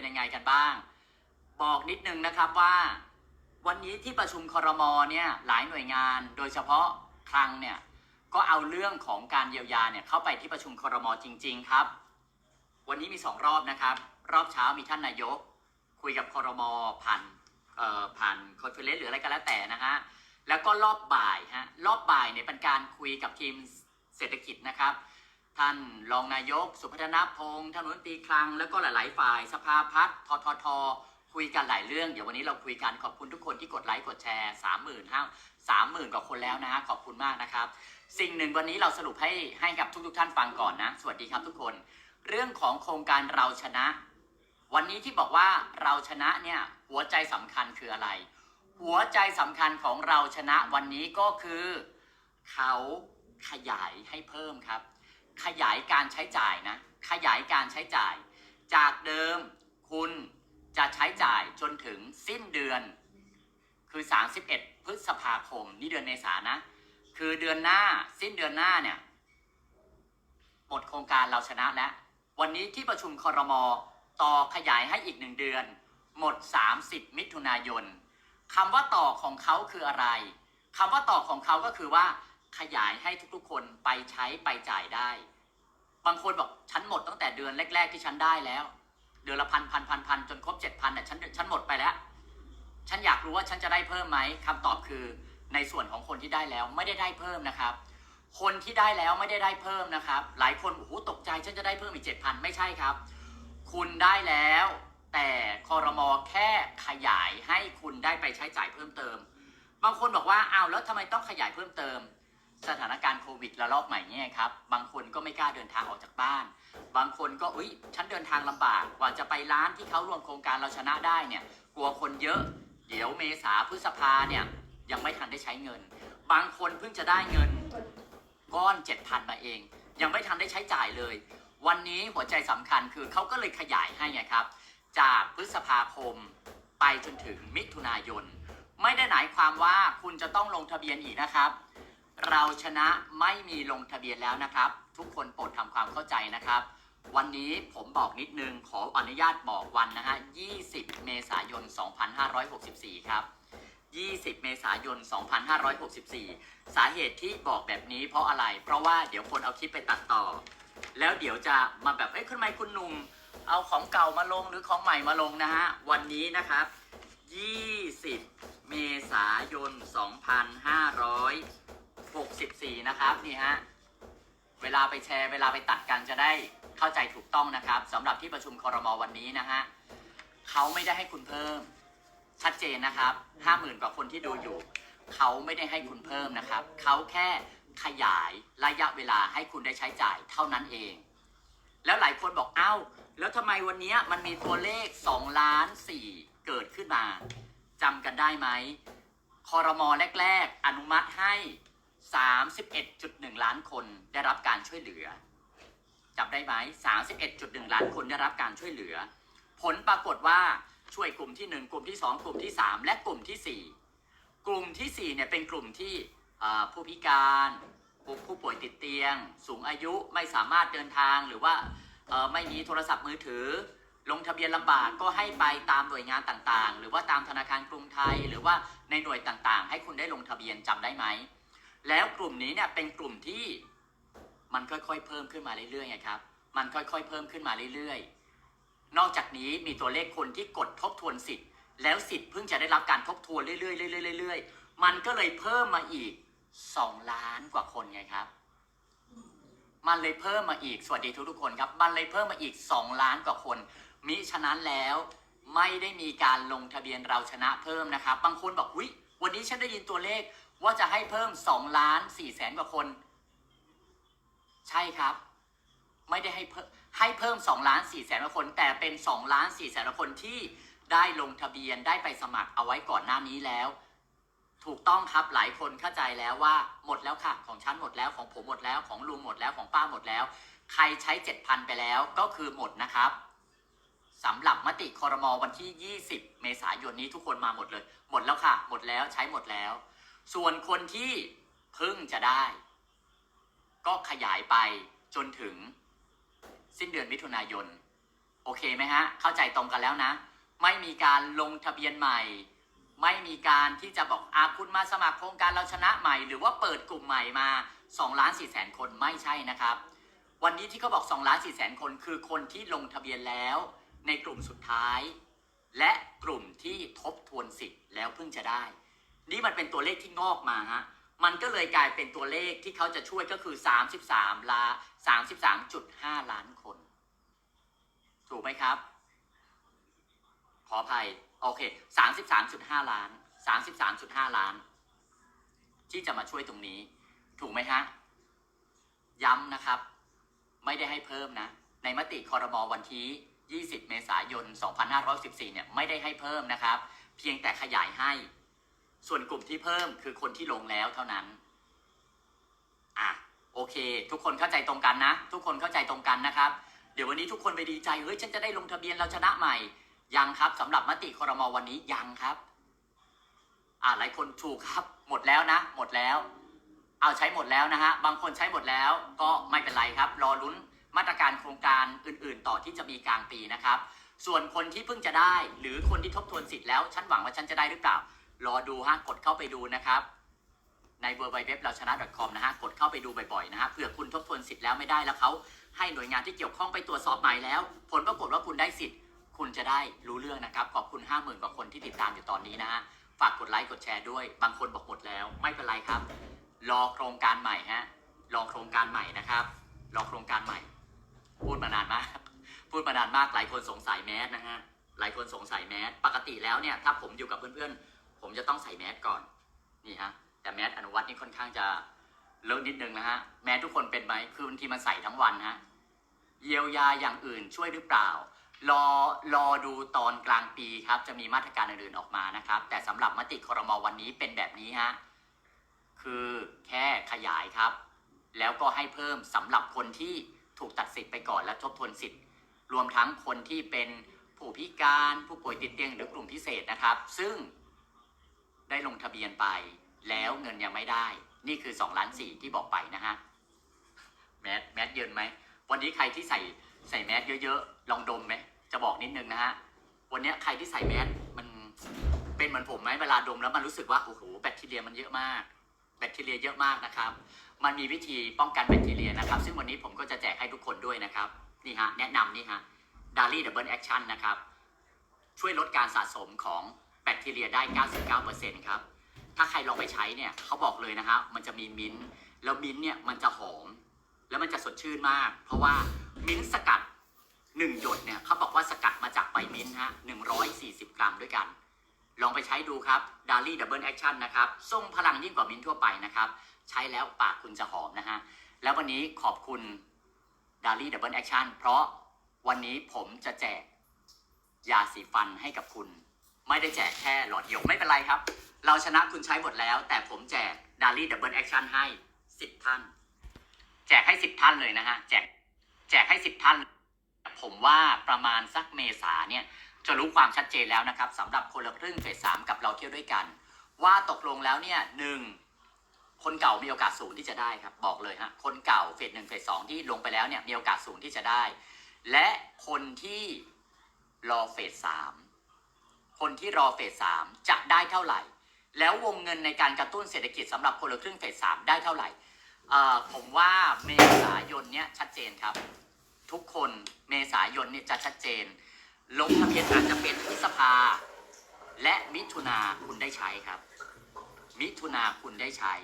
เป็นยังไงกันบ้าง บอกนิดนึงนะครับว่า วันนี้ที่ประชุมคอรมอเนี่ยหลายหน่วยงาน โดยเฉพาะคลังเนี่ยก็เอาเรื่องของการเยียวยาเนี่ยเข้าไปที่ประชุมคอรมอจริง ๆ ครับ วันนี้มีสองรอบนะครับ รอบเช้ามีท่านนายก คุยกับคอรมอผ่านเอ่อผ่านคอนเฟอเรนซ์หรืออะไรก็แล้วแต่นะฮะแล้วก็รอบบ่ายฮะรอบบ่ายเนี่ยเป็นการคุยกับทีมเศรษฐกิจนะครับ ท่านรองนายก สุพัฒนพงษ์ท่านรัฐมนตรีคลัง แล้วก็หลาย ๆ ฝ่ายสภาพัฒน์ทททคุยกันหลายเรื่อง เดี๋ยววันนี้เราคุยกันขอบคุณทุกคนที่กดไลค์กดแชร์สามหมื่นห้าสามหมื่นกว่าคนแล้วนะฮะขอบคุณมากนะครับ สิ่งหนึ่งวันนี้เราสรุปให้ให้กับทุกๆท่านฟังก่อนนะ สวัสดีครับทุกคน เรื่องของโครงการเราชนะ วันนี้ที่บอกว่าเราชนะเนี่ยหัวใจสำคัญคืออะไร หัวใจสำคัญของเราชนะวันนี้ก็คือ เขาขยายให้เพิ่มครับ ขยายการใช้จ่ายนะ ขยายการใช้จ่าย จากเดิมคุณจะใช้จ่ายจนถึงสิ้นเดือน คือ 31 พฤษภาคม นี่เดือนเมษานะ คือเดือนหน้าสิ้นเดือนหน้าเนี่ยหมดโครงการเราชนะแล้ว วันนี้ที่ประชุมคอรมอต่อขยายให้อีกหนึ่งเดือน หมด 30 มิถุนายนคำว่าต่อของเขาคืออะไรคำว่าต่อของเขาก็คือว่า ขยายให้ทุกๆ คนไปใช้ไปจ่ายได้ บางคนบอกฉันหมดตั้งแต่เดือนแรก ๆ ที่ฉันได้แล้ว เดือนละพันพันพันพันจนครบเจ็ดพันแต่ยฉันฉันหมดไปแล้ว ฉันอยากรู้ว่าฉันจะได้เพิ่มไหมคำตอบคือในส่วนของคนที่ได้แล้วไม่ได้ได้เพิ่มนะครับ คนที่ได้แล้วไม่ได้ได้เพิ่มนะครับ หลายคนโอ้โหตกใจฉันจะได้เพิ่มอีกเจ็ดพันไม่ใช่ครับ คุณได้แล้ว แต่คอรมอแค่ขยายให้คุณได้ไปใช้จ่ายเพิ่มเติม บางคนบอกว่าอ้าวแล้วทำไมต้องขยายเพิ่มเติม สถานการณ์โควิดระลอกใหม่เนี่ยครับ บางคนก็ไม่กล้าเดินทางออกจากบ้าน บางคนก็อุ้ยฉันเดินทางลำบาก กว่าจะไปร้านที่เขาร่วมโครงการเราชนะได้เนี่ย กลัวคนเยอะ เดี๋ยวเมษาพฤษภาเนี่ยยังไม่ทันได้ใช้เงิน บางคนเพิ่งจะได้เงินก้อน7,000มาเอง ยังไม่ทันได้ใช้จ่ายเลย วันนี้หัวใจสำคัญคือเขาก็เลยขยายให้ครับ จากพฤษภาคมไปจนถึงมิถุนายน ไม่ได้หมายความว่าคุณจะต้องลงทะเบียนอีกนะครับ เราชนะไม่มีลงทะเบียนแล้วนะครับ ทุกคนโปรดทำความเข้าใจนะครับ วันนี้ผมบอกนิดนึงขออนุญาตบอกวันนะฮะ 20 เมษายน 2564 ครับ 20 เมษายน 2564 สาเหตุที่บอกแบบนี้เพราะอะไร เพราะว่าเดี๋ยวคนเอาคลิปไปตัดต่อ แล้วเดี๋ยวจะมาแบบ เอ้ยคุณไมคุณหนุ่ม เอาของเก่ามาลงหรือของใหม่มาลงนะฮะ วันนี้นะครับ 20 เมษายน 64 นะครับนี่ฮะเวลาไปแชร์ เวลาไปตัดกันจะได้เข้าใจถูกต้องนะครับสำหรับที่ประชุมคอรมอวันนี้นะฮะเขาไม่ได้ให้คุณเพิ่ม ชัดเจนนะครับห้าหมื่นกว่าคนที่ดูอยู่เขาไม่ได้ให้คุณเพิ่มนะครับเขาแค่ขยายระยะเวลาให้คุณได้ใช้จ่ายเท่านั้นเอง แล้วหลายคนบอกเอ้า แล้วทำไมวันนี้มันมีตัวเลข2ล้าน4เกิดขึ้นมาจำกันได้ไหมคอรมอแรก ๆ อนุมัติให้ 31.1 ล้านคนได้รับการช่วยเหลือจำได้ไหม31.1 ล้านคนได้รับการช่วยเหลือ ผลปรากฏว่าช่วยกลุ่มที่ 1 กลุ่มที่ 2 กลุ่มที่ 3 และกลุ่มที่ 4 กลุ่มที่4เนี่ยเป็นกลุ่มที่ผู้พิการผู้ป่วยติดเตียง สูงอายุไม่สามารถเดินทางหรือว่าไม่มีโทรศัพท์มือถือ ลงทะเบียนลำบากก็ให้ไปตามหน่วยงานต่างๆ หรือว่าตามธนาคารกรุงไทย หรือว่าในหน่วยต่างๆ ให้คุณได้ลงทะเบียนจำได้ไหม แล้วกลุ่มนี้เนี่ยเป็นกลุ่มที่มันค่อยๆ เพิ่มขึ้นมาเรื่อยๆไงครับ มันค่อยๆ เพิ่มขึ้นมาเรื่อยๆ นอกจากนี้มีตัวเลขคนที่กดทบทวนสิทธิ์ แล้วสิทธิ์เพิ่งจะได้รับการทบทวนเรื่อยๆเรื่อยๆเรื่อยๆมันก็เลยเพิ่มมาอีก 2 ล้านกว่าคนไงครับ มันเลยเพิ่มมาอีกสวัสดีทุกทุกคนครับ มันเลยเพิ่มมาอีก 2 ล้านกว่าคน มิฉะนั้นแล้วไม่ได้มีการลงทะเบียนเราชนะเพิ่มนะครับ บางคนบอกวิวันนี้ฉันได้ยินตัวเลข ว่าจะให้เพิ่ม2ล้าน4แสนกว่าคน ใช่ครับ ไม่ได้ให้เพิ่มให้เพิ่ม2ล้าน4แสนกว่าคน แต่เป็น2ล้าน4แสนกว่าคนที่ได้ลงทะเบียนได้ไปสมัครเอาไว้ก่อนหน้านี้แล้ว ถูกต้องครับหลายคนเข้าใจแล้วว่าหมดแล้วค่ะของฉันหมดแล้วของผมหมดแล้วของลุงหมดแล้วของป้าหมดแล้ว ใครใช้ 7,000 ไปแล้วก็คือหมดนะครับสำหรับมติคอรมอวันที่ 20 เมษายนนี้ทุกคนมาหมดเลย หมดแล้วค่ะ หมดแล้วใช้หมดแล้ว ส่วนคนที่เพิ่งจะได้ ก็ขยายไปจนถึง สิ้นเดือนมิถุนายน โอเคไหมฮะ เข้าใจตรงกันแล้วนะ ไม่มีการลงทะเบียนใหม่ ไม่มีการที่จะบอกอาคุณมาสมัครโครงการเราชนะใหม่ หรือว่าเปิดกลุ่มใหม่มา2ล้าน4แสนคนไม่ใช่นะครับ วันนี้ที่เขาบอก2ล้าน4แสนคนคือคนที่ลงทะเบียนแล้วในกลุ่มสุดท้าย และกลุ่มที่ทบทวนสิทธิ์แล้วเพิ่งจะได้ นี่มันเป็นตัวเลขที่งอกมาฮะมันก็เลยกลายเป็นตัวเลขที่เขาจะช่วยก็คือ 33ล้าน33.5 ล้านคน ถูกไหมครับ ขออภัย โอเค 33.5 ล้าน 33.5 ล้าน ที่จะมาช่วยตรงนี้ ถูกไหมฮะ ย้ำนะครับ ไม่ได้ให้เพิ่มนะ ในมติคอรมอวันที่ 20 เมษายน 2514 เนี่ย ไม่ได้ให้เพิ่มนะครับ เพียงแต่ขยายให้ ส่วนกลุ่มที่เพิ่มคือคนที่ลงแล้วเท่านั้น อะโอเค ทุกคนเข้าใจตรงกันนะ ทุกคนเข้าใจตรงกันนะครับ เดี๋ยววันนี้ทุกคนไปดีใจเฮ้ยฉันจะได้ลงทะเบียนเราชนะใหม่ ยังครับสำหรับมติคอรมอวันนี้ยังครับ อ่าหลายคนถูกครับ หมดแล้วนะ หมดแล้ว เอาใช้หมดแล้วนะฮะบางคนใช้หมดแล้วก็ไม่เป็นไรครับ รอลุ้นมาตรการโครงการอื่น ๆ ต่อที่จะมีกลางปีนะครับ ส่วนคนที่เพิ่งจะได้ หรือคนที่ทบทวนสิทธิ์แล้วฉันหวังว่าฉันจะได้หรือเปล่า รอดูฮะกดเข้าไปดูนะครับในเว็บเราชนะ .com นะฮะ กดเข้าไปดูบ่อยๆนะฮะเผื่อคุณทบทวนสิทธิ์แล้วไม่ได้แล้วเขาให้หน่วยงานที่เกี่ยวข้องไปตรวจสอบใหม่แล้ว ผลปรากฏว่าคุณได้สิทธิ์ คุณจะได้รู้เรื่องนะครับ ขอบคุณ 5 0,000กว่าคนที่ติดตามอยู่ตอนนี้นะฮะ ฝากกดไลค์กดแชร์ด้วย บางคนบอกหมดแล้ว ไม่เป็นไรครับ รอโครงการใหม่ฮะ รอโครงการใหม่นะครับ รอโครงการใหม่ พูดมานานมาก พูดมานานมาก หลายคนสงสัยแมสนะฮะ หลายคนสงสัยแมส ปกติแล้วเนี่ย ถ้าผมอยู่กับเพื่อนๆ ผมจะต้องใส่แมสก่อนนี่ฮะแต่แมสอนุวัตนี่ค่อนข้างจะเลอะนิดนึงนะฮะแมสทุกคนเป็นไหมคือบางทีมันใส่ทั้งวันฮะเยียวยาอย่างอื่นช่วยหรือเปล่า รอรอดูตอนกลางปีครับ จะมีมาตรการอื่นๆออกมานะครับ แต่สำหรับมติครมวันนี้เป็นแบบนี้ฮะคือแค่ขยายครับ แล้วก็ให้เพิ่มสำหรับคนที่ถูกตัดสิทธิ์ไปก่อนและทบทวนสิทธิ์ รวมทั้งคนที่เป็นผู้พิการผู้ป่วยติดเตียงหรือกลุ่มพิเศษนะครับ ซึ่ง ได้ลงทะเบียนไป แล้วเงินยังไม่ได้ นี่คือ2ล้านสี่ที่บอกไปนะฮะแมสแมสเยินไหมวันนี้ใครที่ใส่ใส่แมสเยอะๆลองดมไหมจะบอกนิดนึงนะฮะวันนี้ใครที่ใส่แมสมันเป็นเหมือนผมไหมเวลาดมแล้วมันรู้สึกว่าโอ้โหแบคทีเรียมันเยอะมาก แบคทีเรียเยอะมากนะครับ มันมีวิธีป้องกันแบคทีเรียนะครับ ซึ่งวันนี้ผมก็จะแจกให้ทุกคนด้วยนะครับนี่ฮะแนะนำนี่ฮะดารี่ดับเบิลแอคชั่นนะครับช่วยลดการสะสมของ คทีเรียได้ 99%ครับ ถ้าใครลองไปใช้เนี่ยเขาบอกเลยนะฮะมันจะมีมิ้นท์แล้วมิ้นท์เนี่ยมันจะหอม แล้วมันจะสดชื่นมาก เพราะว่ามิ้นท์สกัด 1 หยดเนี่ยเขาบอกว่าสกัดมาจากใบมิ้นท์ฮะ140 กรัมด้วยกัน ลองไปใช้ดูครับดารี่ดับเบิลแอคชั่นนะครับทรงพลังยิ่งกว่ามิ้นท์ทั่วไปนะครับ ใช้แล้วปากคุณจะหอมนะฮะแล้ววันนี้ขอบคุณดารี่ดับเบิลแอคชั่นเพราะวันนี้ผมจะแจกยาสีฟันให้กับคุณ ไม่ได้แจกแค่หลอดเดียวไม่เป็นไรครับ เราชนะคุณใช้หมดแล้ว แต่ผมแจกดารี่ดับเบิลแอคชั่นให้10ท่าน แจกให้10ท่านเลยนะฮะ แจกแจกให้10ท่าน ผมว่าประมาณสักเมษาเนี่ย จะรู้ความชัดเจนแล้วนะครับสำหรับคนละครึ่งเฟสสามกับเราเที่ยวด้วยกัน ว่าตกลงแล้วเนี่ยหนึ่งคนเก่ามีโอกาสสูงที่จะได้ครับ บอกเลยฮะคนเก่าเฟสหนึ่งเฟสสองที่ลงไปแล้วเนี่ยมีโอกาสสูงที่จะได้ และคนที่รอเฟสสาม คนที่รอเฟสสามจะได้เท่าไหร่ แล้ววงเงินในการกระตุ้นเศรษฐกิจสำหรับคนละครึ่งเฟสสามได้เท่าไหร่อ่อผมว่าเมษายนเนี่ยชัดเจนครับ ทุกคนเมษายนเนี่ยจะชัดเจน ลงทะเบียนอาจจะเป็นพฤษภา และมิถุนาคุณได้ใช้ครับ มิถุนาคุณได้ใช้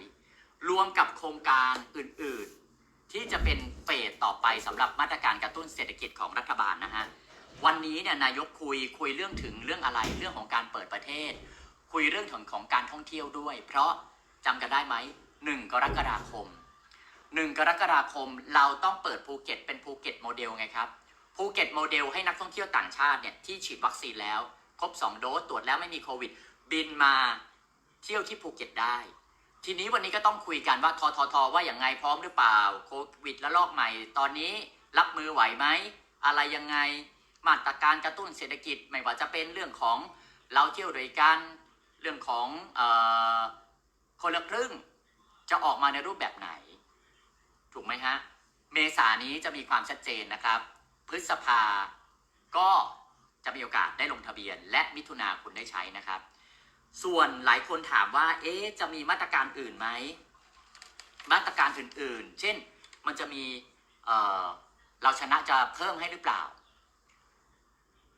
รวมกับโครงการอื่น ๆ ที่จะเป็นเฟสต่อไปสำหรับมาตรการกระตุ้นเศรษฐกิจของรัฐบาลนะฮะ วันนี้เนี่ยนายกคุยคุยเรื่องถึงเรื่องอะไรเรื่องของการเปิดประเทศ คุยเรื่องของของการท่องเที่ยวด้วย เพราะจำกันได้ไหมหนึ่งกรกฎาคมหนึ่งกรกฎาคมเราต้องเปิดภูเก็ตเป็นภูเก็ตโมเดลไงครับภูเก็ตโมเดลให้นักท่องเที่ยวต่างชาติเนี่ยที่ฉีดวัคซีนแล้ว ครบ 2 โดสตรวจแล้วไม่มีโควิด บินมาเที่ยวที่ภูเก็ตได้ ทีนี้วันนี้ก็ต้องคุยกันว่าทททว่าอย่างไงพร้อมหรือเปล่าโควิดและลอกใหม่ ตอนนี้รับมือไหวไหมอะไรยังไง มาตรการกระตุ้นเศรษฐกิจ ไม่ว่าจะเป็นเรื่องของเราเที่ยวโดยกันเรื่องของออคนละครึ่งจะออกมาในรูปแบบไหน ถูกไหมฮะ เมษานี้จะมีความชัดเจนนะครับ พฤษภาก็จะมีโอกาสได้ลงทะเบียน และมิถุนาคุณได้ใช้นะครับ ส่วนหลายคนถามว่า เอ๊ะ จะมีมาตรการอื่นไหม มาตรการอื่นๆ เช่น มันจะมีเเราชนะจะเพิ่มให้หรือเปล่า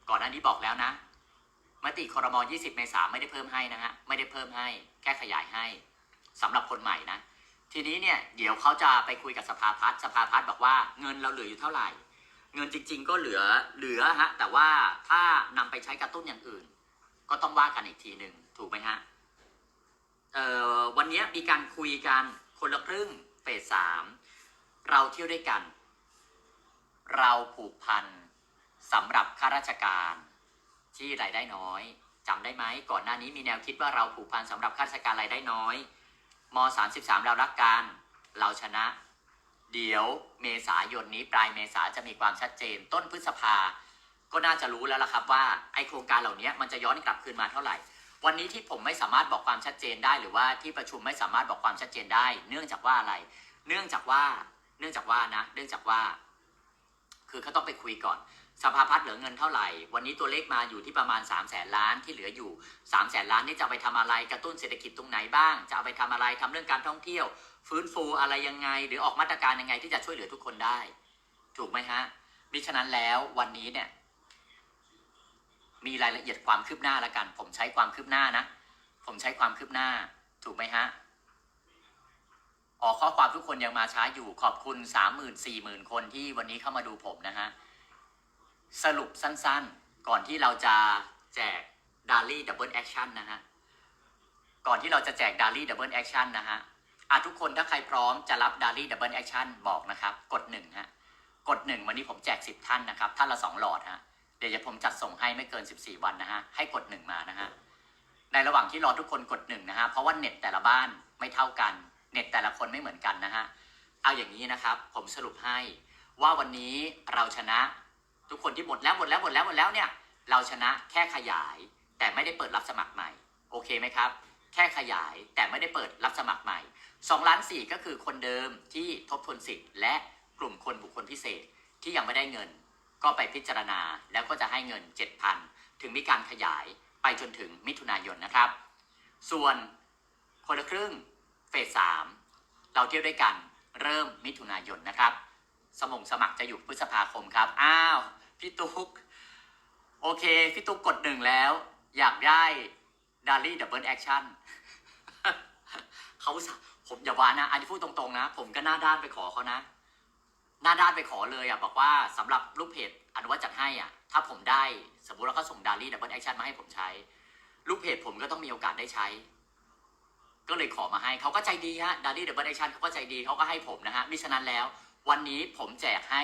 ก่อนหน้านี้บอกแล้วนะ มติคอรมอ20 เมษาไม่ได้เพิ่มให้นะฮะ ไม่ได้เพิ่มให้ แค่ขยายให้สำหรับคนใหม่นะ ทีนี้เนี่ย เดี๋ยวเขาจะไปคุยกับสภาพัฒน์สภาพัฒน์บอกว่าเงินเราเหลืออยู่เท่าไหร่ เงินจริง ๆ ก็เหลือ เหลือฮะ แต่ว่าถ้านำไปใช้กระตุ้นอย่างอื่น ก็ต้องว่ากันอีกทีหนึ่งถูกไหมฮะ เอ่อ วันนี้มีการคุยกันคนละครึ่งเฟสสาม เราเที่ยวด้วยกัน เราผูกพัน สำหรับข้าราชการที่รายได้น้อยจำได้ไหมก่อนหน้านี้มีแนวคิดว่าเราผูกพันสำหรับข้าราชการรายได้น้อยม 33 เรารักกันเราชนะ เดี๋ยวเมษายนนี้ปลายเมษาจะมีความชัดเจน ต้นพฤษภา ก็น่าจะรู้แล้วล่ะครับว่าไอโครงการเหล่านี้มันจะย้อนกลับคืนมาเท่าไหร่ วันนี้ที่ผมไม่สามารถบอกความชัดเจนได้ หรือว่าที่ประชุมไม่สามารถบอกความชัดเจนได้ เนื่องจากว่าอะไร เนื่องจากว่า เนื่องจากว่านะ เนื่องจากว่า คือเขาต้องไปคุยก่อน สภาพัฒน์เหลือเงินเท่าไหร่ วันนี้ตัวเลขมาอยู่ที่ประมาณ3 0 0แสนล้านที่เหลืออยู่3 0 0แสนล้านนี่จะไปทำอะไรกระตุ้นเศรษฐกิจตรงไหนบ้าง จะเอาไปทำอะไรทำเรื่องการท่องเที่ยว ฟื้นฟูอะไรยังไง หรือออกมาตรการยังไงที่จะช่วยเหลือทุกคนได้ ถูกไหมฮะมิฉะนั้นแล้ววันนี้เนี่ย มีรายละเอียดความคืบหน้าแล้วกัน ผมใช้ความคืบหน้านะ ผมใช้ความคืบหน้า ถูกไหมฮะออกข้อความทุกคนยังมาช้าอยู่ขอบคุณสามหมื่นสี่หมื่นคนที่วันนี้เข้ามาดูผมนะฮะ สรุปสั้นๆ ก่อนที่เราจะแจกดารี่ดับเบิลแอคชั่นนะฮะ ก่อนที่เราจะแจกดารี่ดับเบิลแอคชั่นนะฮะอะทุกคนถ้าใครพร้อมจะรับดารี่ดับเบิลแอคชั่นบอกนะครับ กดหนึ่งฮะ กดหนึ่งวันนี้ผมแจกสิบท่านนะครับ ท่านละสองหลอดฮะ เดี๋ยวผมจัดส่งให้ไม่เกิน14วันนะฮะ ให้กดหนึ่งมานะฮะ ในระหว่างที่รอทุกคนกดหนึ่งนะฮะ เพราะว่าเน็ตแต่ละบ้านไม่เท่ากัน เน็ตแต่ละคนไม่เหมือนกันนะฮะ เอาอย่างนี้นะครับ ผมสรุปให้ว่าวันนี้เราชนะ ทุกคนที่หมดแล้วหมดแล้วหมดแล้วหมดแล้วเนี่ย เราชนะแค่ขยาย แต่ไม่ได้เปิดรับสมัครใหม่ โอเคไหมครับ แค่ขยายแต่ไม่ได้เปิดรับสมัครใหม่2ล้าน4ก็คือคนเดิมที่ทบทวนสิทธิ์ และกลุ่มคนบุคคลพิเศษที่ยังไม่ได้เงิน ก็ไปพิจารณาแล้วก็จะให้เงิน 7,000 ถึงมีการขยายไปจนถึงมิถุนายนนะครับ ส่วนคนละครึ่งเฟสสามเราเที่ยวด้วยกันเริ่มมิถุนายนนะครับ สมงสมัครจะอยู่พฤษภาคมครับ อ้าว พี่ตุ๊ก โอเค พี่ตุ๊กกดหนึ่งแล้ว อยากได้ดารี่ดับเบิลแอคชั่นเขาผมอย่าว่านะ อันนี้พูดตรงๆนะ ผมก็หน้าด้านไปขอเขานะ หน้าด้านไปขอเลยอะ บอกว่าสำหรับลูกเพจอนุวัตจัดให้อะ ถ้าผมได้ สมมุติว่าเขาส่งดารี่ดับเบิลแอคชั่นมาให้ผมใช้ลูกเพจผมก็ต้องมีโอกาสได้ใช้ก็เลยขอมาให้เขาก็ใจดีฮะดารี่เดับเบิลแอคชั่นเขาก็ใจดีเขาก็ให้ผมนะฮะมิฉะนั้นแล้ว วันนี้ผมแจกให้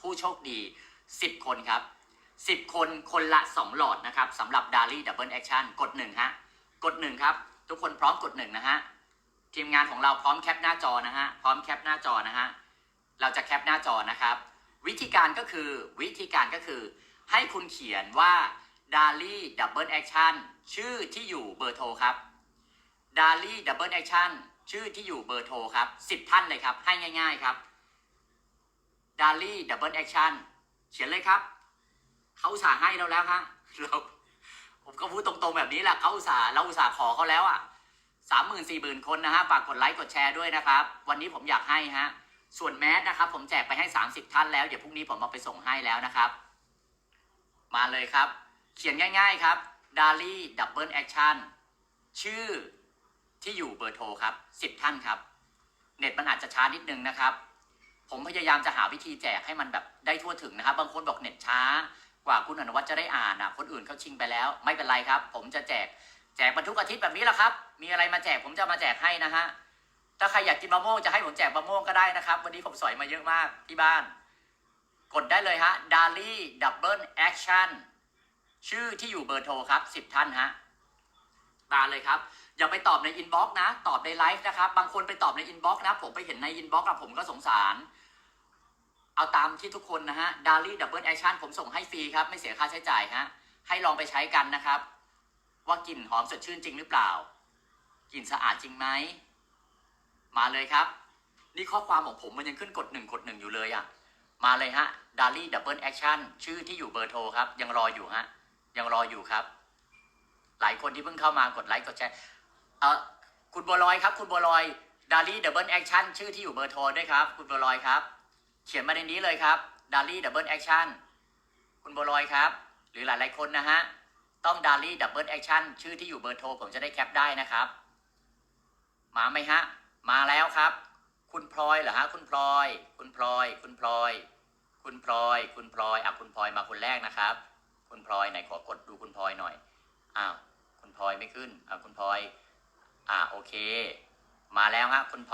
ผู้โชคดี 10 คนครับ 10 คนคนละ 2 หลอดนะครับสำหรับดารี่ดับเบิลแอคชั่นกดหนึ่งฮะกดหนึ่งครับ ทุกคนพร้อมกดหนึ่งนะฮะทีมงานของเราพร้อมแคปหน้าจอนะฮะพร้อมแคปหน้าจอนะฮะเราจะแคปหน้าจอนะครับ วิธีการก็คือวิธีการก็คือ ให้คุณเขียนว่าดาลี่ดับเบิลแอคชั่นชื่อที่อยู่เบอร์โทรครับดาลี่ดับเบิลแอคชั่นชื่อที่อยู่เบอร์โทรครับสิบท่านเลยครับ ให้ง่าย ๆ ครับ ดาลี่ดับเบิลแอคชั่นเขียนเลยครับ เขาอุตส่าห์ให้เราแล้วฮะเราผมก็พูดตรงๆแบบนี้แหละเขาอุตส่าห์เราอุตส่าห์ขอเขาแล้วอะสามหมื่นสี่หมื่นคนนะฮะฝากกดไลค์กดแชร์ด้วยนะครับ วันนี้ผมอยากให้ฮะส่วนแมสนะครับ ผมแจกไปให้ 30 ท่านแล้วเดี๋ยวพรุ่งนี้ผมเอาไปส่งให้แล้วนะครับ มาเลยครับ เขียนง่ายๆครับดารี่ดับเบิลแอคชั่นชื่อที่อยู่เบอร์โทรครับ 10 ท่านครับ เน็ตมันอาจจะช้านิดนึงนะครับ ผมพยายามจะหาวิธีแจกให้มันแบบได้ทั่วถึงนะครับ บางคนบอกเน็ตช้ากว่าคุณอนุวัฒน์จะได้อ่านอะคนอื่นเขาชิงไปแล้ว ไม่เป็นไรครับ ผมจะแจกแจกบรรทุกอาทิตย์แบบนี้แหละครับ มีอะไรมาแจกผมจะมาแจกให้นะฮะถ้าใครอยากกินมะม่วงจะให้ผมแจกมะม่วงก็ได้นะครับ วันนี้ผมสอยมาเยอะมากที่บ้าน กดได้เลยฮะดาลี่ดับเบิลแอคชั่นชื่อที่อยู่เบอร์โทรครับ 10 ท่านฮะมาเลยครับ อย่าไปตอบในอินบ็อกซ์นะ ตอบในไลฟ์นะครับ บางคนไปตอบในอินบ็อกซ์นะ ผมไปเห็นในอินบ็อกซ์อะผมก็สงสาร เอาตามที่ทุกคนนะฮะดาลี่ดับเบิลแอคชั่นผมส่งให้ฟรีครับ ไม่เสียค่าใช้จ่ายฮะ ให้ลองไปใช้กันนะครับ ว่ากลิ่นหอมสดชื่นจริงหรือเปล่ากลิ่นสะอาดจริงไหม มาเลยครับ นี่ข้อความของผมมันยังขึ้นกดหนึ่งกดหนึ่งอยู่เลยอะ่ะ มาเลยฮะดารี่ดับเบิลแอคชั่นชื่อที่อยู่เบอร์โทรครับ ยังรออยู่ฮะ ยังรออยู่ครับ หลายคนที่เพิ่งเข้ามากดไลค์กดแชร์เออคุณบัวลอยครับ คุณบัวลอยดารี่ดับเบิลแอคชั่นชื่อที่อยู่เบอร์โทรด้วยครับ คุณบัวลอยครับ เขียนมาในนี้เลยครับดารี่ดับเบิลแอคชั่นคุณบัวลอยครับ หรือหลายๆคนนะฮะ ต้องดารี่ดับเบิลแอคชั่นชื่อที่อยู่เบอร์โทรผมจะได้แคปได้นะครับ มาไหมฮะ มาแล้วครับ คุณพลอยเหรอฮะ คุณพลอย คุณพลอย คุณพลอย คุณพลอย คุณพลอยอะคุณพลอยมาคนแรกนะครับ คุณพลอยไหนขอกดดูคุณพลอยหน่อยอ้าวคุณพลอยไม่ขึ้นอ่าคุณพลอย อ่าโอเค มาแล้วฮะคุณพลอย